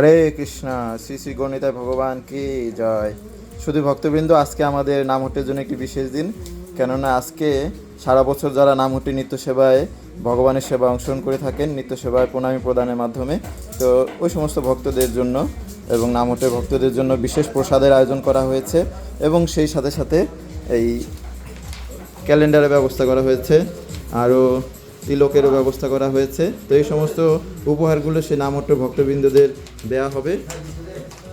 হরে কৃষ্ণ, শ্রী শ্রী গণিতায় ভগবান কি জয়। শুধু ভক্তবৃন্দ, আজকে আমাদের নামহট্টের জন্য একটি বিশেষ দিন। কেননা আজকে সারা বছর যারা নামহট্টি নিত্য সেবায় ভগবানের সেবা অংশগ্রহণ করে থাকেন নিত্য সেবায় প্রণামী প্রদানের মাধ্যমে, তো ওই সমস্ত ভক্তদের জন্য এবং নামহট্টের ভক্তদের জন্য বিশেষ প্রসাদের আয়োজন করা হয়েছে এবং সেই সাথে সাথে এই ক্যালেন্ডারের ব্যবস্থা করা হয়েছে। আরও তিলকেরও ব্যবস্থা করা হয়েছে। তো এই সমস্ত উপহারগুলো সে নামহট্ট ভক্তবৃন্দদের দেয়া হবে।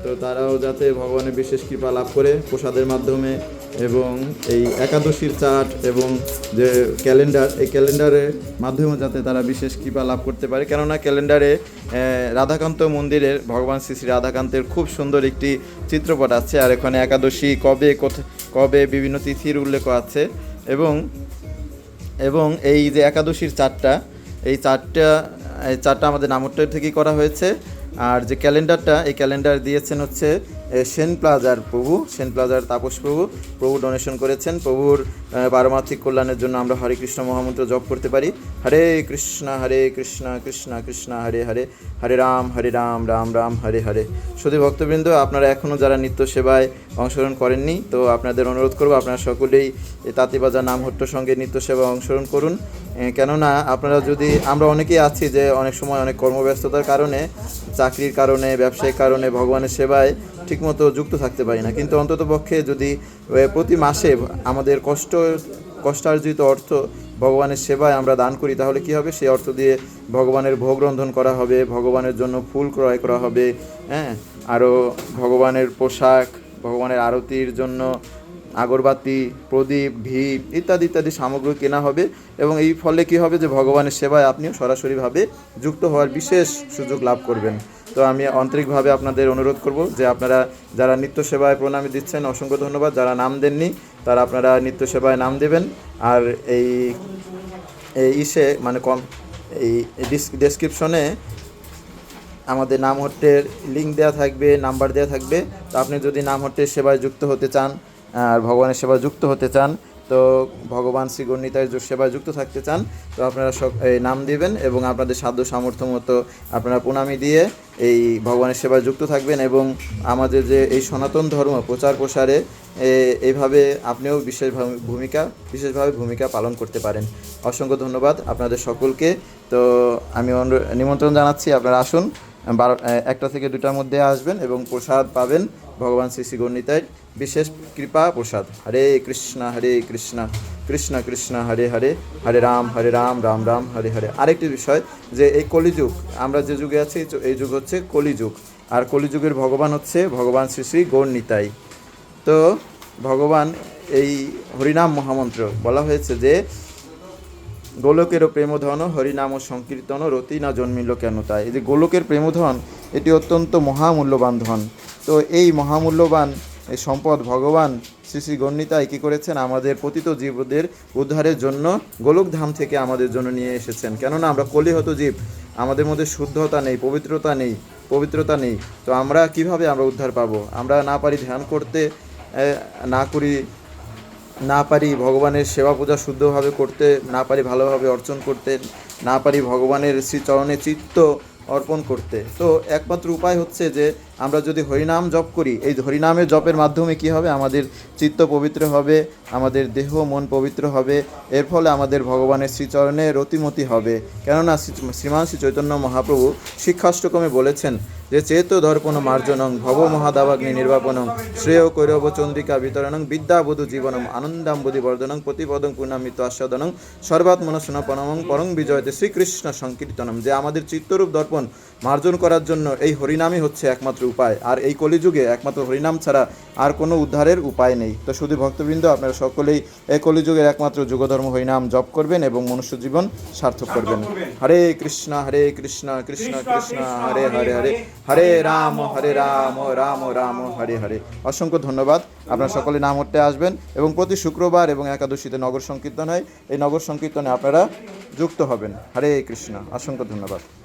তো তারাও যাতে ভগবানের বিশেষ কৃপা লাভ করে প্রসাদের মাধ্যমে এবং এই একাদশীর চাট এবং যে ক্যালেন্ডার, এই ক্যালেন্ডারের মাধ্যমে যাতে তারা বিশেষ কৃপা লাভ করতে পারে। কেননা ক্যালেন্ডারে রাধাকান্ত মন্দিরের, ভগবান শ্রী শ্রী রাধাকান্তের খুব সুন্দর একটি চিত্রপট আছে। আর এখানে একাদশী কবে কবে বিভিন্ন তিথির উল্লেখ আছে। এবং এবং এই যে একাদশীর চারটা এই চারটা এই চারটা আমাদের নামোট্টের থেকেই করা হয়েছে। আর যে ক্যালেন্ডারটা, এই ক্যালেন্ডার দিয়েছেন হচ্ছে সেন প্লাজার প্রভু, সেন প্লাজার তাপস প্রভু। প্রভু ডোনেশন করেছেন। প্রভুর পারমার্থিক কল্যাণের জন্য আমরা হরে কৃষ্ণ মহামন্ত্র জপ করতে পারি। হরে কৃষ্ণ হরে কৃষ্ণ কৃষ্ণ কৃষ্ণ, হরে হরে হরে রাম হরে রাম রাম রাম, হরে হরে। শুধু ভক্তবৃন্দ, আপনারা এখনও যারা নিত্য সেবায় অংশগ্রহণ করেননি, তো আপনাদের অনুরোধ করব, আপনারা সকলেই তাঁতিবাজার নামহট্ট সঙ্গে নিত্য সেবা অংশগ্রহণ করুন। কেননা আপনারা যদি, আমরা অনেকেই আছি যে অনেক সময় অনেক কর্মব্যস্ততার কারণে, চাকরির কারণে, ব্যবসায়িক কারণে, ভগবানের সেবায় ঠিকমতো যুক্ত থাকতে পারি না। কিন্তু অন্তত পক্ষে যদি প্রতি মাসে আমাদের কষ্ট, কষ্টার্জিত অর্থ ভগবানের সেবায় আমরা দান করি, তাহলে কি হবে? সেই অর্থ দিয়ে ভগবানের ভোগ রন্ধন করা হবে, ভগবানের জন্য ফুল ক্রয় করা হবে হ্যাঁ? আরও ভগবানের পোশাক, ভগবানের আরতির জন্য আগরবাতি, প্রদীপ, ঘি ইত্যাদি ইত্যাদি সামগ্রী কেনা হবে এবং এই ফলে কি হবে যে ভগবানের সেবায় আপনিও সরাসরিভাবে যুক্ত হওয়ার বিশেষ সুযোগ লাভ করবেন। তো আমি আন্তরিকভাবে আপনাদের অনুরোধ করব যে আপনারা যারা নিত্য সেবায় প্রণামী দিচ্ছেন, অসংখ্য ধন্যবাদ। যারা নাম দেননি, তারা আপনারা নিত্য সেবায় নাম দেবেন। আর এই এই ইসে মানে কম, এই ডেসক্রিপশনে আমাদের নামহট্টের লিঙ্ক দেওয়া থাকবে, নাম্বার দেওয়া থাকবে। তো আপনি যদি নামহট্টের সেবায় যুক্ত হতে চান আর ভগবানের সেবা যুক্ত হতে চান, তো ভগবান শ্রী গণিতায় সেবায় যুক্ত থাকতে চান, তো আপনারা সব, এই নাম দিবেন এবং আপনাদের সাধ্য সামর্থ্য মতো আপনারা প্রণামী দিয়ে এই ভগবানের সেবায় যুক্ত থাকবেন এবং আমাদের যে এই সনাতন ধর্ম প্রচার প্রসারে এইভাবে আপনিও বিশেষ ভূমিকা, বিশেষভাবে ভূমিকা পালন করতে পারেন। অসংখ্য ধন্যবাদ আপনাদের সকলকে। তো আমি নিমন্ত্রণ জানাচ্ছি, আপনারা আসুন। বারো একটা থেকে দুটার মধ্যে আসবেন এবং প্রসাদ পাবেন ভগবান শ্রী শ্রী গণিতায় বিশেষ কৃপা প্রসাদ। হরে কৃষ্ণ হরে কৃষ্ণ কৃষ্ণ কৃষ্ণ, হরে হরে হরে রাম হরে রাম রাম রাম, হরে হরে। আরেকটি বিষয় যে এই কলিযুগ, আমরা যে যুগে আছি এই যুগ হচ্ছে কলিযুগ। আর কলিযুগের ভগবান হচ্ছে ভগবান শ্রী শ্রী গৌরনিতাই। তো ভগবান এই হরিনাম মহামন্ত্র বলা হয়েছে যে গোলকেরও প্রেমধন, হরিনাম ও সংকীর্তন রতি না জন্মিল কেন তাই? এই যে গোলকের প্রেমধন, এটি অত্যন্ত মহামূল্যবান ধন। তো এই মহামূল্যবান এই সম্পদ ভগবান শ্রী শ্রী গণ্ডিতায় কী করেছেন? আমাদের পতিত জীবদের উদ্ধারের জন্য গোলকধাম থেকে আমাদের জন্য নিয়ে এসেছেন। কেননা আমরা কলিহত জীব, আমাদের মধ্যে শুদ্ধতা নেই, পবিত্রতা নেই পবিত্রতা নেই। তো আমরা কীভাবে আমরা উদ্ধার পাবো? আমরা না পারি ধ্যান করতে না করি না পারি ভগবানের সেবা পূজা শুদ্ধভাবে করতে, না পারি ভালোভাবে অর্চন করতে, না পারি ভগবানের শ্রীচরণে চিত্ত অর্পণ করতে। তো একমাত্র উপায় হচ্ছে যে আমরা যদি হরিনাম জপ করি, এই হরিনামের জপের মাধ্যমে কি হবে? আমাদের চিত্ত পবিত্র হবে, আমাদের দেহ, মন পবিত্র হবে, এর ফলে আমাদের ভগবানের শ্রীচরণে রতিমতি হবে। কেননা শ্রীমান শ্রী চৈতন্য মহাপ্রভু শিক্ষাষ্টকমে বলেছেন যে, চেত দর্পণ মার্জনং, ভব মহাদাবাগ্নি নির্বাপনং, শ্রেয় কৈরব চন্দ্রিকা বিতরণং বিদ্যাবধূ জীবনম আনন্দাম্বুদি বর্ধনং, প্রতিপদং পূর্ণামিত আস্বাদনং সর্বাত্মনসুনপনমং পরং বিজয়তে শ্রীকৃষ্ণ সংকীর্তনম। যে আমাদের চিত্তরূপ দর্পণ মার্জন করার জন্য এই হরিনামই হচ্ছে একমাত্র উপায়। আর এই কলিযুগে একমাত্র হরিনাম ছাড়া আর কোনো উদ্ধারের উপায় নেই। তো শুধু ভক্তবৃন্দ, আপনারা সকলেই এই কলিযুগের একমাত্র যুগধর্ম হরিনাম জপ করবেন এবং মনুষ্য জীবন সার্থক করবেন। হরে কৃষ্ণ হরে কৃষ্ণ কৃষ্ণ কৃষ্ণ, হরে হরে হরে হরে রাম হরে রাম রাম রাম, হরে হরে। অসংখ্য ধন্যবাদ। আপনারা সকলে নাম হতে আসবেন এবং প্রতি শুক্রবার এবং একাদশীতে নগর সংকীর্তন হয়। এই নগর সংকীর্তনে আপনারা যুক্ত হবেন। হরে কৃষ্ণ। অসংখ্য ধন্যবাদ।